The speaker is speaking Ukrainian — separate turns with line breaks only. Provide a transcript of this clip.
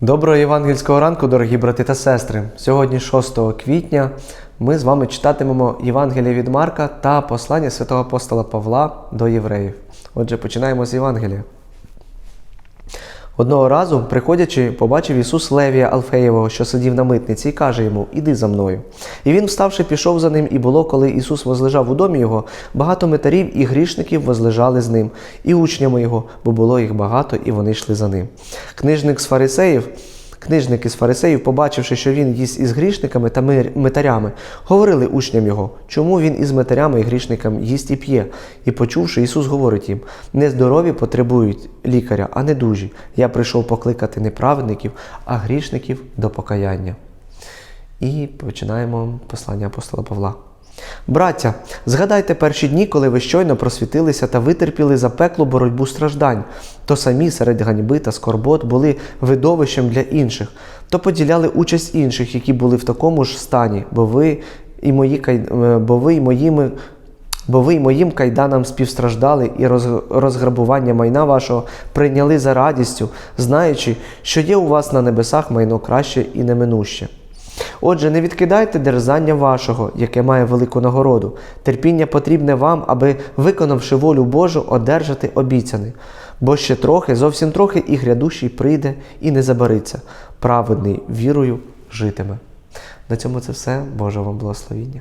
Доброго євангельського ранку, дорогі брати та сестри. Сьогодні, 6 квітня, ми з вами читатимемо Євангеліє від Марка та послання святого апостола Павла до євреїв. Отже, починаємо з Євангелія. Одного разу, приходячи, побачив Ісус Левія Алфеєвого, що сидів на митниці, і каже йому: Іди за мною. І він, вставши, пішов за ним, і було, коли Ісус возлежав у домі його, багато митарів і грішників возлежали з ним, і учнями його, бо було їх багато, і вони йшли за ним. Книжник з фарисеїв. Книжники з фарисеїв, побачивши, що він їсть із грішниками та митарями, говорили учням його, чому він із митарями і грішниками їсть і п'є. І почувши, Ісус говорить їм: нездорові потребують лікаря, а не дужі. Я прийшов покликати не праведників, а грішників до покаяння. І починаємо послання апостола Павла. Браття, згадайте перші дні, коли ви щойно просвітилися та витерпіли запеклу боротьбу страждань, то самі серед ганьби та скорбот були видовищем для інших, то поділяли участь інших, які були в такому ж стані, бо ви і мої е, бо ви і моїми. Бо ви й моїм кайданам співстраждали і роз- розграбування майна вашого прийняли за радістю, знаючи, що є у вас на небесах майно краще і неминуще. Отже, не відкидайте дерзання вашого, яке має велику нагороду. Терпіння потрібне вам, аби, виконавши волю Божу, одержати обіцяне. Бо ще трохи, зовсім трохи, і грядущий прийде і не забариться. Праведний вірою житиме. На цьому це все. Боже вам благословіння.